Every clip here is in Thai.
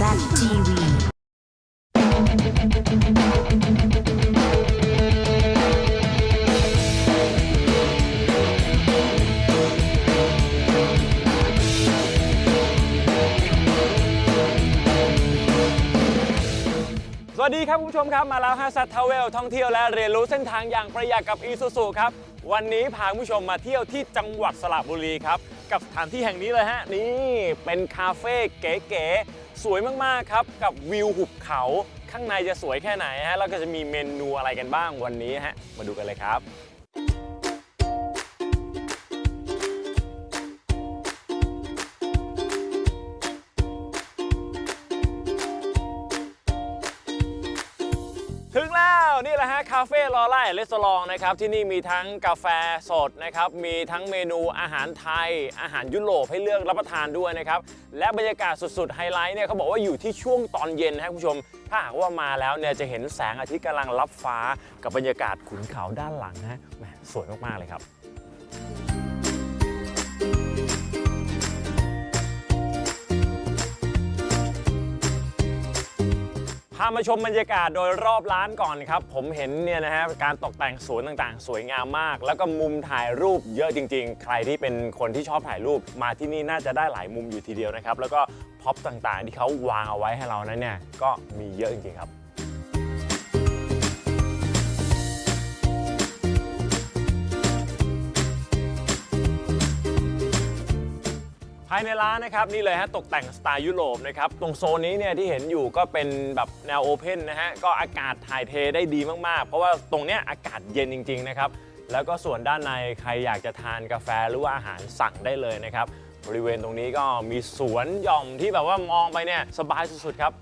ZTV สวัสดีครับคุณผู้ชมครับมาแล้วฮะซัตทาวเวลท่องเที่ยวและเรียนรู้เส้นทางอย่างประหยัดกับอีซูซูครับ วันนี้พาคุณผู้ชมมาเที่ยวที่จังหวัดสระบุรีครับ กับสถานที่แห่งนี้เลยฮะ นี่เป็นคาเฟ่เก๋ๆสวยมากๆครับ กับวิวหุบเขาข้างในจะสวยแค่ไหนฮะแล้วก็จะมีเมนูอะไรกันบ้างวันนี้ฮะ มาดูกันเลยครับถึงแล้ว นี่แหละฮะคาเฟ่ลอไล่เลสลองนะครับ ที่นี่มีทั้งกาแฟสดนะครับ มีทั้งเมนูอาหารไทย อาหารยุโรปให้เลือกรับประทานด้วยนะครับ และบรรยากาศสุดๆ ไฮไลท์เนี่ยเขาบอกว่าอยู่ที่ช่วงตอนเย็นนะครับคุณผู้ชม ถ้าหากว่ามาแล้วเนี่ยจะเห็นแสงอาทิตย์กำลังรับฟ้ากับบรรยากาศขุนเขาด้านหลังนะฮะแหมสวยมากๆเลยครับ พามาชมบรรยากาศโดยรอบร้านก่อนครับ ผมเห็นเนี่ยนะฮะการตกแต่งสวนต่างๆ สวยงามมาก แล้วก็มุมถ่ายรูปเยอะจริง ๆ ใครที่เป็นคนที่ชอบถ่ายรูปมาที่นี่น่าจะได้หลายมุมอยู่ทีเดียวนะครับ แล้วก็พ็อปต่างๆ ที่เขาวางเอาไว้ให้เรานั้นเนี่ยก็มีเยอะจริงๆครับายในร้านนะครับนี่เลยฮะตกแต่งสไตล์ยุโรปนะครับตรงโซนนี้เนี่ยที่เห็นอยู่ก็เป็นแบบแนวโอเพนนะฮะก็อากาศถ่ายเทได้ดีมากๆ เพราะว่าตรงเนี้ยอากาศเย็นจริงๆนะครับแล้วก็ส่วนด้านในใครอยากจะทานกาแฟหรือว่าอาหารสั่งได้เลยนะครับบริเวณตรงนี้ก็มีสวนหย่อมที่แบบว่ามองไปเนี่ยสบายสุดๆครับ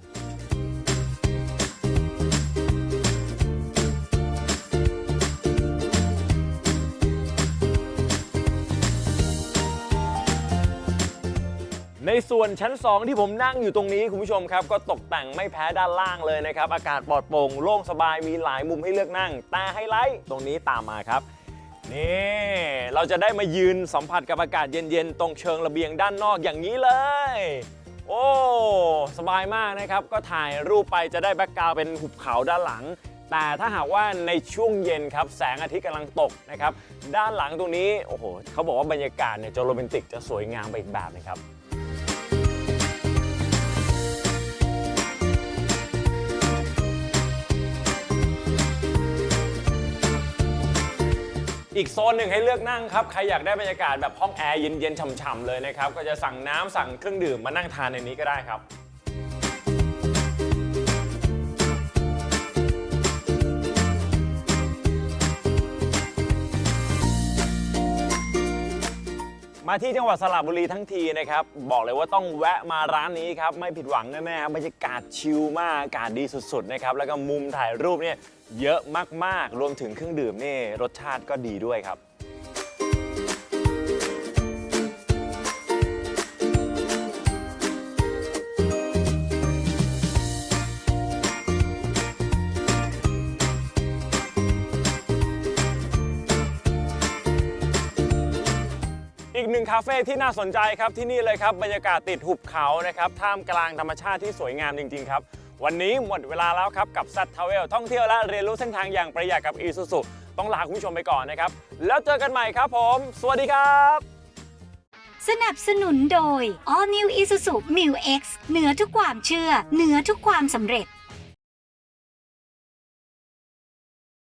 ในส่วนชั้น 2 ที่ผมนั่งอยู่ตรงนี้คุณผู้ชมครับก็ตกแต่งไม่แพ้ด้านล่างเลยนะครับ อากาศปลอดโปร่งโล่งสบายมีหลายมุมให้เลือกนั่ง แต่ไฮไลท์ตรงนี้ตามมาครับ นี่ เราจะได้มายืนสัมผัสกับอากาศเย็นๆ ตรงเชิงระเบียงด้านนอกอย่างนี้เลย โอ้ สบายมากนะครับ ก็ถ่ายรูปไปจะได้แบ็กกราวด์เป็นหุบเขาด้านหลังแต่ถ้าหากว่าในช่วงเย็นครับแสงอาทิตย์กำลังตกนะครับ ด้านหลังตรงนี้ โอ้โหเขาบอกว่าบรรยากาศเนี่ยจะโรแมนติกจะสวยงามไปอีกแบบนะครับ อีกโซนหนึ่งให้เลือกนั่งครับ ใครอยากได้บรรยากาศแบบห้องแอร์เย็นๆฉ่ำๆเลยนะครับ ก็จะสั่งน้ำสั่งเครื่องดื่มมานั่งทานในนี้ก็ได้ครับ มาที่จังหวัดสระบุรีทั้งทีนะครับบอกเลยว่าต้องแวะมาร้านนี้ครับไม่ผิดหวังแน่ๆครับบรรยากาศชิลมากอากาศดีสุดๆนะครับแล้วก็มุมถ่ายรูปเนี่ยเยอะมากๆ รวมถึงเครื่องดื่มนี่รสชาติก็ดีด้วยครับ อีกหนึ่งคาเฟ่ที่น่าสนใจครับที่นี่เลยครับบรรยากาศติดหุบเขานะครับท่ามกลางธรรมชาติที่สวยงามจริง ๆ ครับ วันนี้หมดเวลาแล้วครับกับซัตทาวเวลท่องเที่ยวและเรียนรู้เส้นทางอย่างประหยัดกับอีซูซูต้องลาคุณผู้ชมไปก่อนนะครับ แล้วเจอกันใหม่ครับผม สวัสดีครับ สนับสนุนโดย All New Isuzu Mu X เหนือทุกความเชื่อ เหนือทุกความสำเร็จ